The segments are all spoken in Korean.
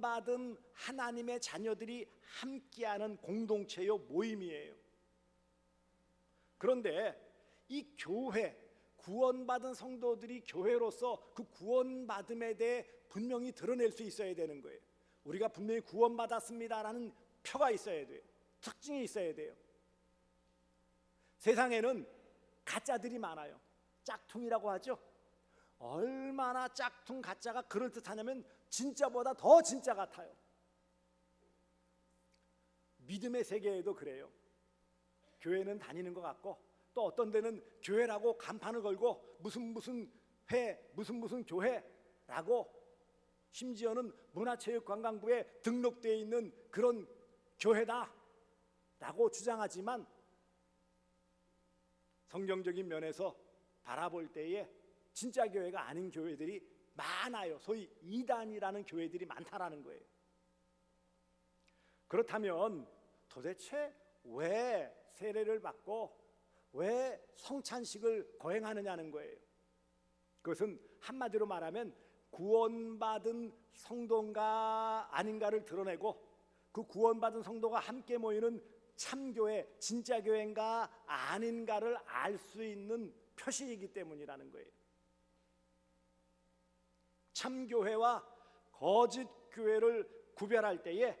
받은 하나님의 자녀들이 함께하는 공동체요 모임이에요. 그런데 이 교회 구원받은 성도들이 교회로서 그 구원받음에 대해 분명히 드러낼 수 있어야 되는 거예요. 우리가 분명히 구원받았습니다라는 표가 있어야 돼요. 특징이 있어야 돼요. 세상에는 가짜들이 많아요. 짝퉁이라고 하죠. 얼마나 짝퉁 가짜가 그럴 듯하냐면 진짜보다 더 진짜 같아요. 믿음의 세계에도 그래요. 교회는 다니는 것 같고 또 어떤 데는 교회라고 간판을 걸고 무슨 무슨 회 무슨 무슨 교회라고 심지어는 문화체육관광부에 등록되어 있는 그런 교회다라고 주장하지만 성경적인 면에서 바라볼 때에 진짜 교회가 아닌 교회들이 많아요. 소위 이단이라는 교회들이 많다라는 거예요. 그렇다면 도대체 왜 세례를 받고 왜 성찬식을 거행하느냐는 거예요. 그것은 한마디로 말하면 구원받은 성도인가 아닌가를 드러내고 그 구원받은 성도가 함께 모이는 참교회, 진짜 교회인가 아닌가를 알 수 있는 표시이기 때문이라는 거예요. 참교회와 거짓 교회를 구별할 때에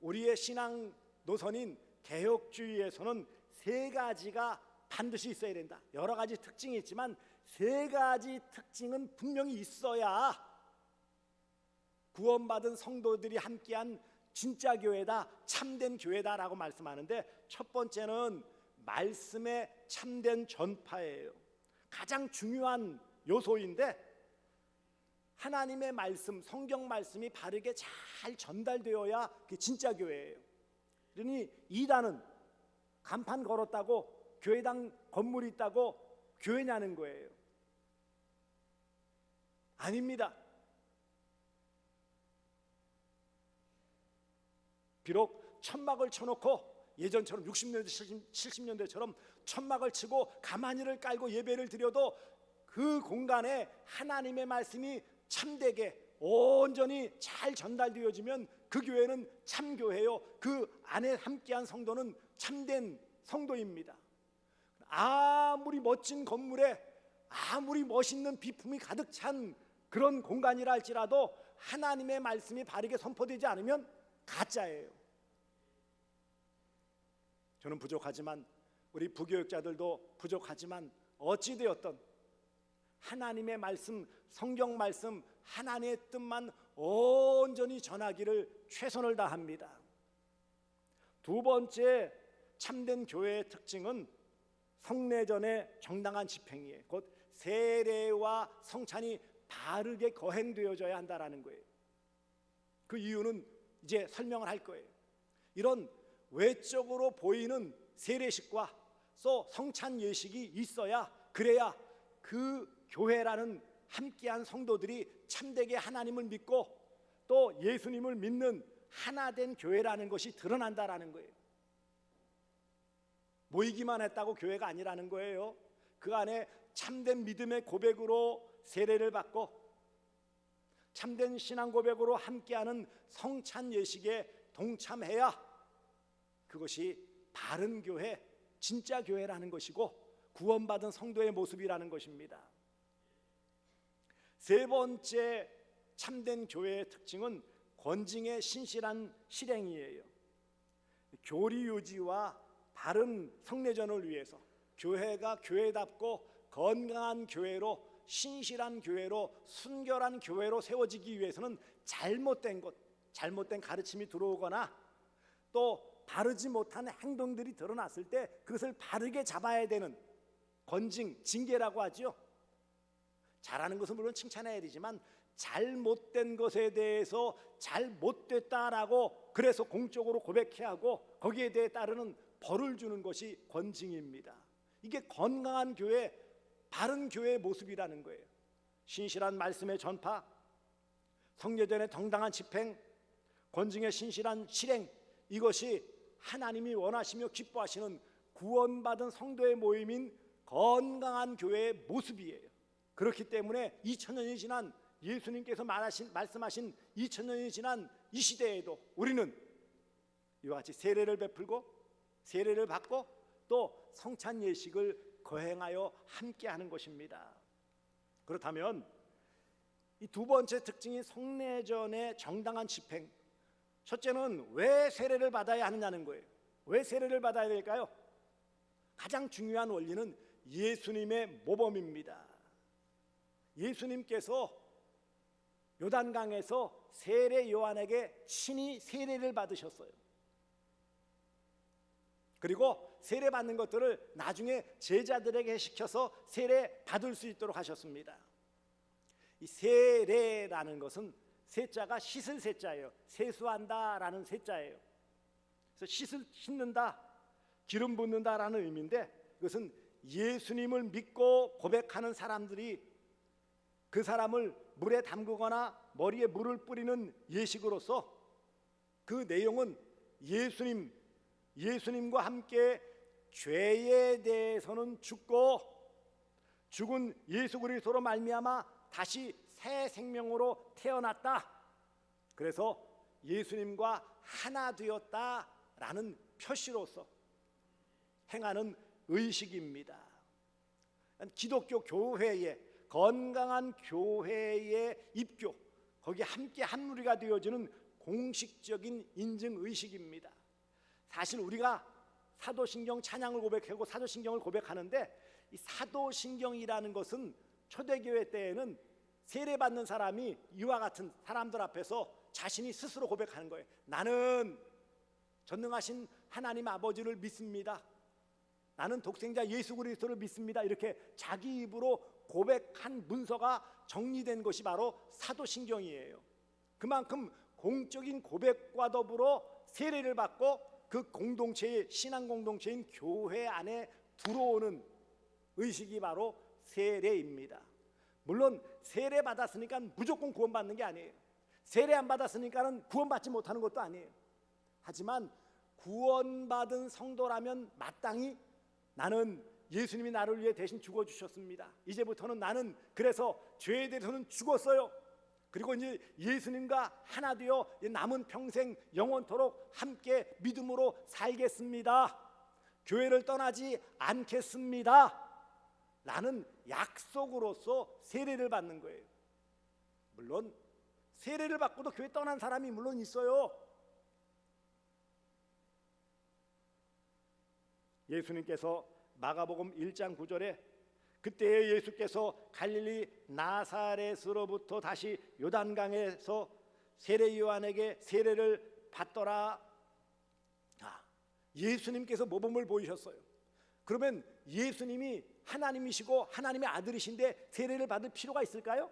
우리의 신앙 노선인 개혁주의에서는 세 가지가 반드시 있어야 된다. 여러 가지 특징이 있지만 세 가지 특징은 분명히 있어야 구원받은 성도들이 함께한 진짜 교회다, 참된 교회다라고 말씀하는데 첫 번째는 말씀의 참된 전파예요. 가장 중요한 요소인데 하나님의 말씀, 성경 말씀이 바르게 잘 전달되어야 그게 진짜 교회예요. 그러니 이단은 간판 걸었다고 교회당 건물이 있다고 교회냐는 거예요. 아닙니다. 비록 천막을 쳐놓고 예전처럼 60년대, 70년대처럼 천막을 치고 가마니를 깔고 예배를 드려도 그 공간에 하나님의 말씀이 참되게 온전히 잘 전달되어지면 그 교회는 참 교회요. 그 안에 함께한 성도는 참된 성도입니다. 아무리 멋진 건물에 아무리 멋있는 비품이 가득 찬 그런 공간이라 할지라도 하나님의 말씀이 바르게 선포되지 않으면 가짜예요. 저는 부족하지만 우리 부교육자들도 부족하지만 어찌 되었던 하나님의 말씀, 성경 말씀 하나님의 뜻만 온전히 전하기를 최선을 다합니다. 두 번째 참된 교회의 특징은 성례전의 정당한 집행이에요. 곧 세례와 성찬이 바르게 거행되어져야 한다라는 거예요. 그 이유는 이제 설명을 할 거예요. 이런 외적으로 보이는 세례식과 또 성찬 예식이 있어야 그래야 그 교회라는 함께한 성도들이 참되게 하나님을 믿고 또 예수님을 믿는 하나 된 교회라는 것이 드러난다라는 거예요. 모이기만 했다고 교회가 아니라는 거예요. 그 안에 참된 믿음의 고백으로 세례를 받고 참된 신앙 고백으로 함께하는 성찬 예식에 동참해야 그것이 바른 교회, 진짜 교회라는 것이고 구원받은 성도의 모습이라는 것입니다. 세 번째 참된 교회의 특징은 권징의 신실한 실행이에요. 교리 유지와 바른 성례전을 위해서 교회가 교회답고 건강한 교회로 신실한 교회로 순결한 교회로 세워지기 위해서는 잘못된 것, 잘못된 가르침이 들어오거나 또 바르지 못한 행동들이 드러났을 때 그것을 바르게 잡아야 되는 권징, 징계라고 하죠. 잘하는 것은 물론 칭찬해야 되지만 잘못된 것에 대해서 잘못됐다라고 그래서 공적으로 고백해야 하고 거기에 대해 따르는 벌을 주는 것이 권징입니다. 이게 건강한 교회, 바른 교회의 모습이라는 거예요. 신실한 말씀의 전파, 성례전의 정당한 집행, 권징의 신실한 실행 이것이 하나님이 원하시며 기뻐하시는 구원받은 성도의 모임인 건강한 교회의 모습이에요. 그렇기 때문에 2000년이 지난 예수님께서 말하신 말씀하신 2000년이 지난 이 시대에도 우리는 이와 같이 세례를 베풀고 세례를 받고 또 성찬 예식을 거행하여 함께 하는 것입니다. 그렇다면 이 두 번째 특징이 성례전의 정당한 집행. 첫째는 왜 세례를 받아야 하느냐는 거예요. 왜 세례를 받아야 될까요? 가장 중요한 원리는 예수님의 모범입니다. 예수님께서 요단강에서 세례 요한에게 친히 세례를 받으셨어요. 그리고 세례 받는 것들을 나중에 제자들에게 시켜서 세례 받을 수 있도록 하셨습니다. 이 세례라는 것은 세자가 씻을 세자예요. 세수한다라는 세자예요. 그래서 씻을 씻는다, 기름 붓는다라는 의미인데 그것은 예수님을 믿고 고백하는 사람들이 그 사람을 물에 담그거나 머리에 물을 뿌리는 예식으로서 그 내용은 예수님 예수님과 함께 죄에 대해서는 죽고 죽은 예수 그리스도로 말미암아 다시 새 생명으로 태어났다. 그래서 예수님과 하나 되었다라는 표시로서 행하는 의식입니다. 기독교 교회의 건강한 교회의 입교 거기 함께 한 무리가 되어지는 공식적인 인증 의식입니다. 사실 우리가 사도신경 찬양을 고백하고 사도신경을 고백하는데 이 사도신경이라는 것은 초대교회 때에는 세례받는 사람이 이와 같은 사람들 앞에서 자신이 스스로 고백하는 거예요. 나는 전능하신 하나님 아버지를 믿습니다. 나는 독생자 예수 그리스도를 믿습니다. 이렇게 자기 입으로 고백한 문서가 정리된 것이 바로 사도신경이에요. 그만큼 공적인 고백과 더불어 세례를 받고 그 공동체의 신앙 공동체인 교회 안에 들어오는 의식이 바로 세례입니다. 물론 세례 받았으니까 무조건 구원받는 게 아니에요. 세례 안 받았으니까는 구원받지 못하는 것도 아니에요. 하지만 구원받은 성도라면 마땅히 나는 예수님이 나를 위해 대신 죽어 주셨습니다. 이제부터는 나는 그래서 죄에 대해서는 죽었어요. 그리고 이제 예수님과 하나 되어 남은 평생 영원토록 함께 믿음으로 살겠습니다. 교회를 떠나지 않겠습니다. 라는 약속으로서 세례를 받는 거예요. 물론 세례를 받고도 교회 떠난 사람이 물론 있어요. 예수님께서 마가복음 1장 9절에 그때에 예수께서 갈릴리 나사렛으로부터 다시 요단강에서 세례 요한에게 세례를 받더라. 아, 예수님께서 모범을 보이셨어요. 그러면 예수님이 하나님이시고 하나님의 아들이신데 세례를 받을 필요가 있을까요?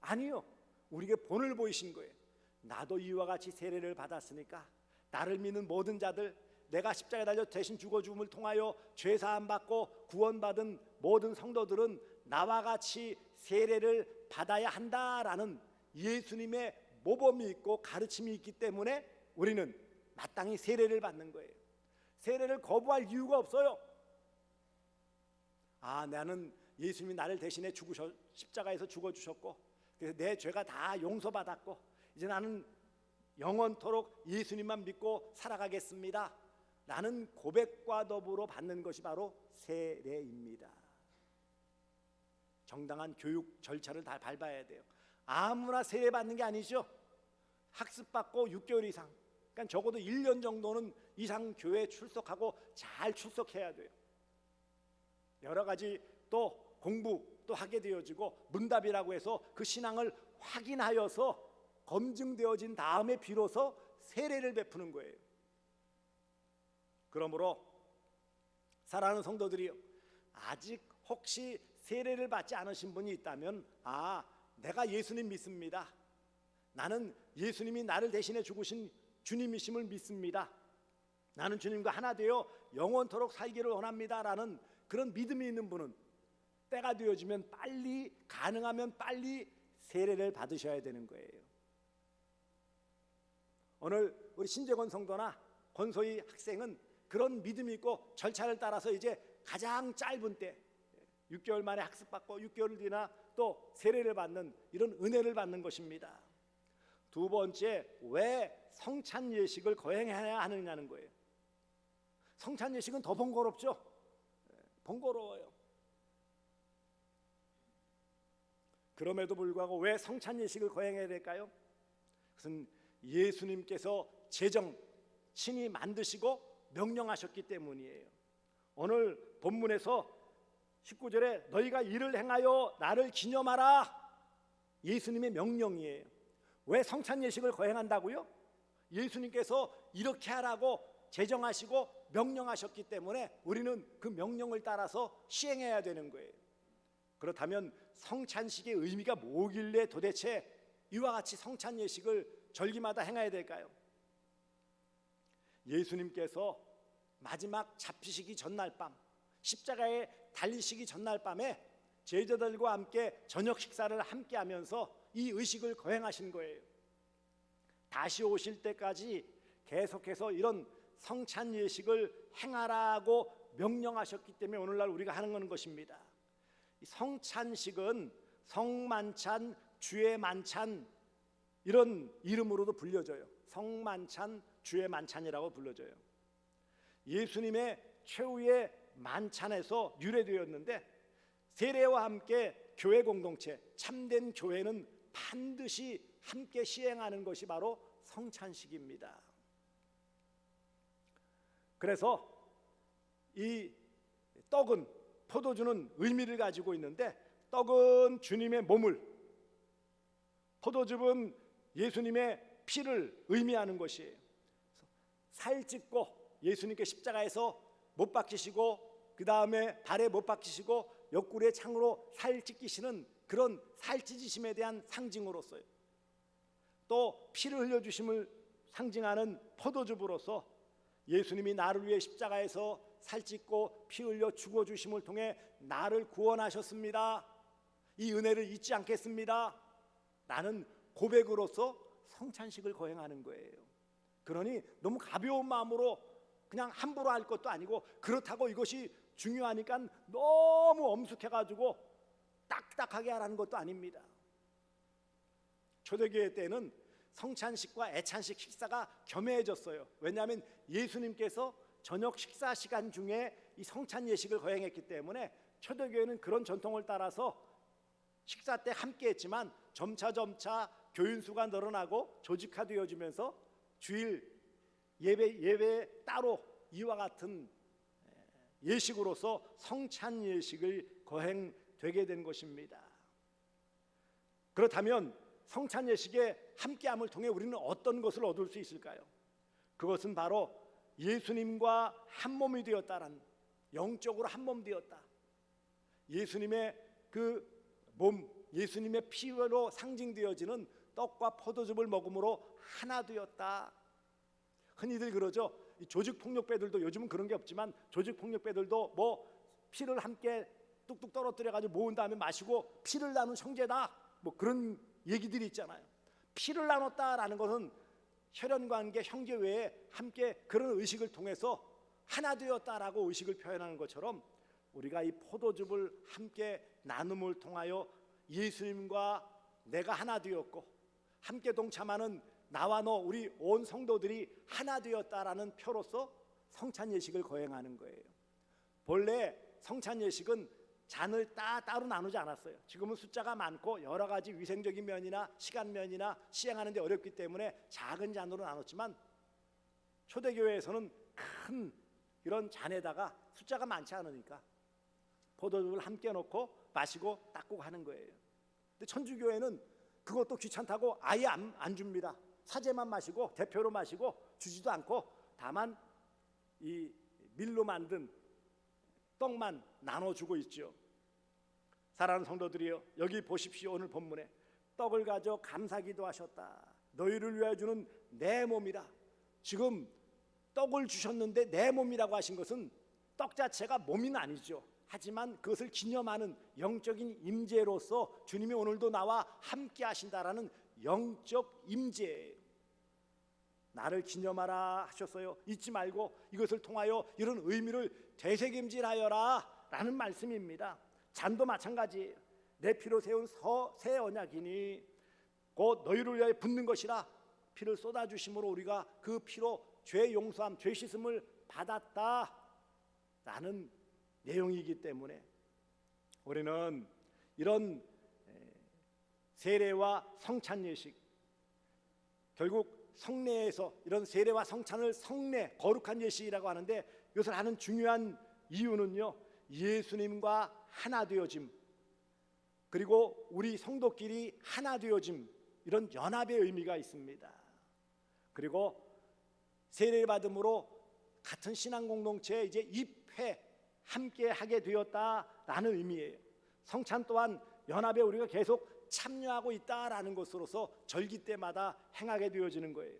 아니요. 우리에게 본을 보이신 거예요. 나도 이와 같이 세례를 받았으니까 나를 믿는 모든 자들 내가 십자가에 달려 대신 죽어 죽음을 통하여 죄 사함 받고 구원받은 모든 성도들은 나와 같이 세례를 받아야 한다라는 예수님의 모범이 있고 가르침이 있기 때문에 우리는 마땅히 세례를 받는 거예요. 세례를 거부할 이유가 없어요. 아, 나는 예수님이 나를 대신해 죽으셔 십자가에서 죽어 주셨고 그래서 내 죄가 다 용서받았고 이제 나는 영원토록 예수님만 믿고 살아가겠습니다. 라는 고백과 더불어 받는 것이 바로 세례입니다. 정당한 교육 절차를 다 밟아야 돼요. 아무나 세례 받는 게 아니죠. 학습받고 6개월 이상, 그러니까 적어도 1년 정도는 이상 교회 출석하고 잘 출석해야 돼요. 여러 가지 또 공부 또 하게 되어지고 문답이라고 해서 그 신앙을 확인하여서 검증되어진 다음에 비로소 세례를 베푸는 거예요. 그러므로 사랑하는 성도들이요. 아직 혹시 세례를 받지 않으신 분이 있다면 아, 내가 예수님 믿습니다. 나는 예수님이 나를 대신해 죽으신 주님이심을 믿습니다. 나는 주님과 하나 되어 영원토록 살기를 원합니다라는 그런 믿음이 있는 분은 때가 되어지면 빨리 가능하면 빨리 세례를 받으셔야 되는 거예요. 오늘 우리 신재건 성도나 권소희 학생은 그런 믿음이 있고 절차를 따라서 이제 가장 짧은 때 6개월 만에 학습받고 6개월 뒤나 또 세례를 받는 이런 은혜를 받는 것입니다. 두 번째 왜 성찬 예식을 거행해야 하느냐는 거예요. 성찬 예식은 더 번거롭죠. 예, 번거로워요. 그럼에도 불구하고 왜 성찬 예식을 거행해야 될까요? 그것은 예수님께서 제정 친히 만드시고 명령하셨기 때문이에요. 오늘 본문에서 19절에 너희가 이를 행하여 나를 기념하라. 예수님의 명령이에요. 왜 성찬 예식을 거행한다고요? 예수님께서 이렇게 하라고 제정하시고 명령하셨기 때문에 우리는 그 명령을 따라서 시행해야 되는 거예요. 그렇다면 성찬식의 의미가 뭐길래 도대체 이와 같이 성찬 예식을 절기마다 행해야 될까요? 예수님께서 마지막 잡히시기 전날 밤 십자가에 달리시기 전날 밤에 제자들과 함께 저녁 식사를 함께 하면서 이 의식을 거행하신 거예요. 다시 오실 때까지 계속해서 이런 성찬 예식을 행하라고 명령하셨기 때문에 오늘날 우리가 하는 것입니다. 이 성찬식은 성만찬, 주의 만찬 이런 이름으로도 불려져요. 성만찬, 주의 만찬이라고 불려져요. 예수님의 최후의 만찬에서 유래되었는데 세례와 함께 교회 공동체, 참된 교회는 반드시 함께 시행하는 것이 바로 성찬식입니다. 그래서 이 떡은 포도주는 의미를 가지고 있는데 떡은 주님의 몸을 포도즙은 예수님의 피를 의미하는 것이에요. 살찢고 예수님께 십자가에서 못 박히시고 그 다음에 발에 못 박히시고 옆구리에 창으로 살 찢기시는 그런 살 찢으심에 대한 상징으로서요. 또 피를 흘려 주심을 상징하는 포도즙으로서 예수님이 나를 위해 십자가에서 살찢고 피 흘려 죽어 주심을 통해 나를 구원하셨습니다. 이 은혜를 잊지 않겠습니다. 나는 고백으로서 성찬식을 거행하는 거예요. 그러니 너무 가벼운 마음으로 그냥 함부로 할 것도 아니고 그렇다고 이것이 중요하니까 너무 엄숙해 가지고 딱딱하게 하라는 것도 아닙니다. 초대교회 때는 성찬식과 애찬식 식사가 겸해졌어요. 왜냐하면 예수님께서 저녁 식사 시간 중에 이 성찬 예식을 거행했기 때문에 초대교회는 그런 전통을 따라서 식사 때 함께했지만 점차 점차 교인 수가 늘어나고 조직화되어지면서 주일 예배 예배 따로 이와 같은 예식으로서 성찬 예식을 거행되게 된 것입니다. 그렇다면 성찬 예식의 함께함을 통해 우리는 어떤 것을 얻을 수 있을까요? 그것은 바로 예수님과 한 몸이 되었다는 영적으로 한 몸 되었다. 예수님의 그 몸, 예수님의 피로 상징되어지는 떡과 포도즙을 먹음으로 하나 되었다. 흔히들 그러죠. 조직 폭력배들도 요즘은 그런 게 없지만 조직 폭력배들도 뭐 피를 함께 뚝뚝 떨어뜨려 가지고 모은 다음에 마시고 피를 나눈 형제다. 뭐 그런 얘기들이 있잖아요. 피를 나눴다라는 것은 혈연 관계 형제 외에 함께 그런 의식을 통해서 하나 되었다라고 의식을 표현하는 것처럼 우리가 이 포도즙을 함께 나눔을 통하여 예수님과 내가 하나 되었고 함께 동참하는 나와 너 우리 온 성도들이 하나 되었다라는 표로서 성찬 예식을 거행하는 거예요. 본래 성찬 예식은 잔을 따 따로 나누지 않았어요. 지금은 숫자가 많고 여러 가지 위생적인 면이나 시간 면이나 시행하는데 어렵기 때문에 작은 잔으로 나눴지만 초대교회에서는 큰 이런 잔에다가 숫자가 많지 않으니까 포도즙을 함께 넣고 마시고 닦고 가는 거예요. 근데 천주교회는 그것도 귀찮다고 아예 안, 안 줍니다. 사제만 마시고 대표로 마시고 주지도 않고 다만 이 밀로 만든 떡만 나눠주고 있죠. 사랑하는 성도들이여 여기 보십시오 오늘 본문에 떡을 가져 감사기도 하셨다. 너희를 위하여 주는 내 몸이라. 지금 떡을 주셨는데 내 몸이라고 하신 것은 떡 자체가 몸은 아니죠. 하지만 그것을 기념하는 영적인 임재로서 주님이 오늘도 나와 함께 하신다라는 영적 임재예요. 나를 기념하라 하셨어요. 잊지 말고 이것을 통하여 이런 의미를 되새김질하여라 라는 말씀입니다. 잔도 마찬가지예요. 내 피로 세운 서, 새 언약이니 곧 너희를 위하여 붓는 것이라 피를 쏟아 주심으로 우리가 그 피로 죄 용서함 죄 씻음을 받았다 라는 내용이기 때문에 우리는 이런 에, 세례와 성찬 예식 결국 성례에서 이런 세례와 성찬을 성례 거룩한 예식이라고 하는데 이것을 하는 중요한 이유는요 예수님과 하나 되어짐 그리고 우리 성도끼리 하나 되어짐 이런 연합의 의미가 있습니다. 그리고 세례를 받음으로 같은 신앙 공동체에 이제 입회 함께 하게 되었다라는 의미예요. 성찬 또한 연합에 우리가 계속 참여하고 있다라는 것으로서 절기 때마다 행하게 되어지는 거예요.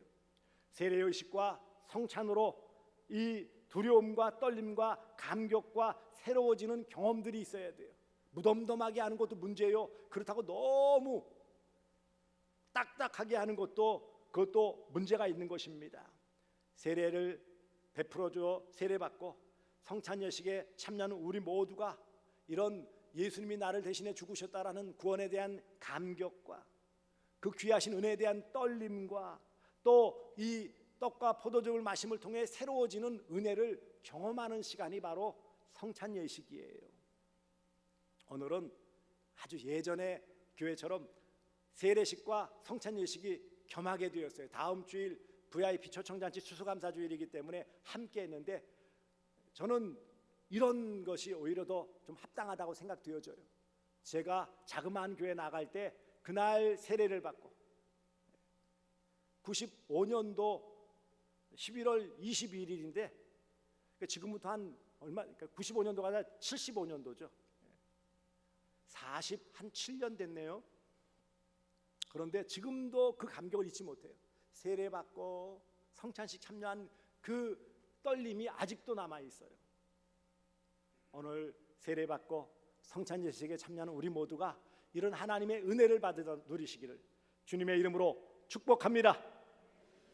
세례 의식과 성찬으로 이 두려움과 떨림과 감격과 새로워지는 경험들이 있어야 돼요. 무덤덤하게 하는 것도 문제요. 그렇다고 너무 딱딱하게 하는 것도 그것도 문제가 있는 것입니다. 세례를 베풀어 줘 세례 받고 성찬 예식에 참여하는 우리 모두가 이런 예수님이 나를 대신해 죽으셨다라는 구원에 대한 감격과 그 귀하신 은혜에 대한 떨림과 또 이 떡과 포도즙을 마심을 통해 새로워지는 은혜를 경험하는 시간이 바로 성찬 예식이에요. 오늘은 아주 예전에 교회처럼 세례식과 성찬 예식이 겸하게 되었어요. 다음 주일 VIP 초청잔치 추수감사 주일이기 때문에 함께 했는데 저는 이런 것이 오히려 더 좀 합당하다고 생각되어져요. 제가 자그마한 교회 나갈 때 그날 세례를 받고 95년도 11월 22일인데 지금부터 한 얼마 그러니까 95년도가 아니라 75년도죠. 40 한 7년 됐네요. 그런데 지금도 그 감격을 잊지 못해요. 세례 받고 성찬식 참여한 그 떨림이 아직도 남아 있어요. 오늘 세례 받고 성찬 예식에 참여하는 우리 모두가 이런 하나님의 은혜를 받아 누리시기를 주님의 이름으로 축복합니다.